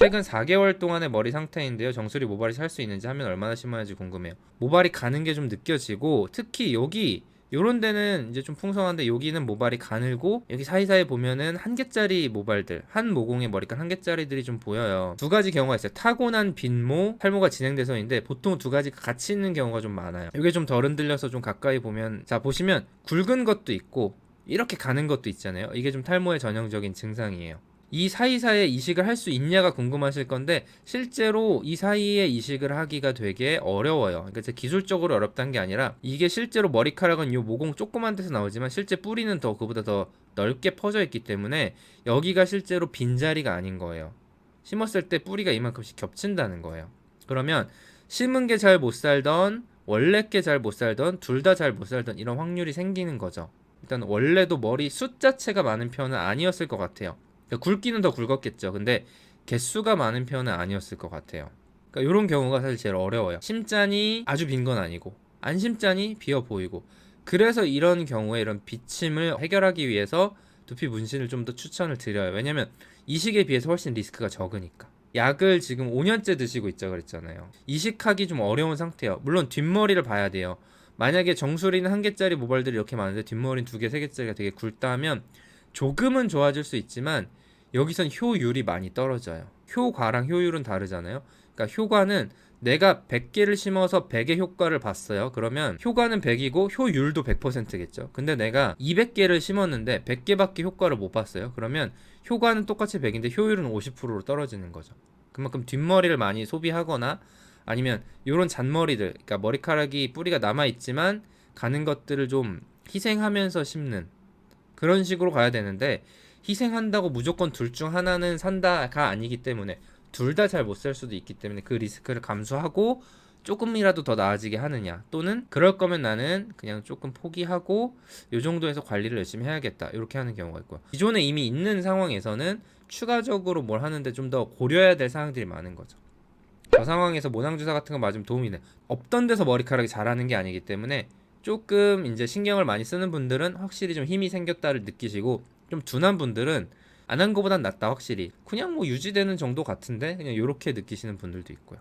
최근 4개월 동안의 머리 상태인데요. 정수리 모발이 살 수 있는지 하면 얼마나 심한지 궁금해요. 모발이 가는 게 좀 느껴지고 특히 여기 요런 데는 이제 좀 풍성한데 여기는 모발이 가늘고 여기 사이사이 보면은 한 개짜리 모발들 한 모공의 머리카락 한 개짜리들이 좀 보여요. 두 가지 경우가 있어요. 타고난 빈모 탈모가 진행돼서인데 보통 두 가지가 같이 있는 경우가 좀 많아요. 이게 좀 덜 흔들려서 좀 가까이 보면 자 보시면 굵은 것도 있고 이렇게 가는 것도 있잖아요. 이게 좀 탈모의 전형적인 증상이에요 이 사이사이에 이식을 할 수 있냐가 궁금하실 건데 실제로 이 사이에 이식을 하기가 되게 어려워요. 그러니까 제 기술적으로 어렵다는 게 아니라 이게 실제로 머리카락은 요 모공 조그만 데서 나오지만 실제 뿌리는 더 그보다 더 넓게 퍼져 있기 때문에 여기가 실제로 빈자리가 아닌 거예요. 심었을 때 뿌리가 이만큼씩 겹친다는 거예요. 그러면 심은 게 잘 못 살던 원래 게 잘 못 살던 둘 다 잘 못 살던 이런 확률이 생기는 거죠. 일단 원래도 머리 숫 자체가 많은 편은 아니었을 것 같아요. 그러니까 굵기는 더 굵었겠죠. 근데 개수가 많은 편은 아니었을 것 같아요. 그러니까 이런 경우가 사실 제일 어려워요. 심짠이 아주 빈 건 아니고 안 심짠이 비어 보이고 그래서 이런 경우에 이런 비침을 해결하기 위해서 두피 문신을 좀 더 추천을 드려요. 왜냐면 이식에 비해서 훨씬 리스크가 적으니까. 약을 지금 5년째 드시고 있자 그랬잖아요. 이식하기 좀 어려운 상태예요. 물론 뒷머리를 봐야 돼요. 만약에 정수리는 한 개짜리 모발들이 이렇게 많은데 뒷머리는 두 개, 세 개짜리가 되게 굵다 하면 조금은 좋아질 수 있지만 여기선 효율이 많이 떨어져요. 효과랑 효율은 다르잖아요. 그러니까 효과는 내가 100개를 심어서 100의 효과를 봤어요. 그러면 효과는 100이고 효율도 100%겠죠. 근데 내가 200개를 심었는데 100개밖에 효과를 못 봤어요. 그러면 효과는 똑같이 100인데 효율은 50%로 떨어지는 거죠. 그만큼 뒷머리를 많이 소비하거나 아니면 이런 잔머리들, 그러니까 머리카락이 뿌리가 남아 있지만 가는 것들을 좀 희생하면서 심는 그런 식으로 가야 되는데 희생한다고 무조건 둘 중 하나는 산다가 아니기 때문에 둘 다 잘 못 살 수도 있기 때문에 그 리스크를 감수하고 조금이라도 더 나아지게 하느냐. 또는 그럴 거면 나는 그냥 조금 포기하고 요 정도에서 관리를 열심히 해야겠다. 이렇게 하는 경우가 있고요. 기존에 이미 있는 상황에서는 추가적으로 뭘 하는데 좀 더 고려해야 될 사항들이 많은 거죠. 저 상황에서 모낭주사 같은 거 맞으면 도움이 돼. 없던 데서 머리카락이 자라는 게 아니기 때문에 조금 이제 신경을 많이 쓰는 분들은 확실히 좀 힘이 생겼다를 느끼시고 좀 둔한 분들은 안 한 거보단 낫다 확실히 그냥 뭐 유지되는 정도 같은데 그냥 이렇게 느끼시는 분들도 있고요.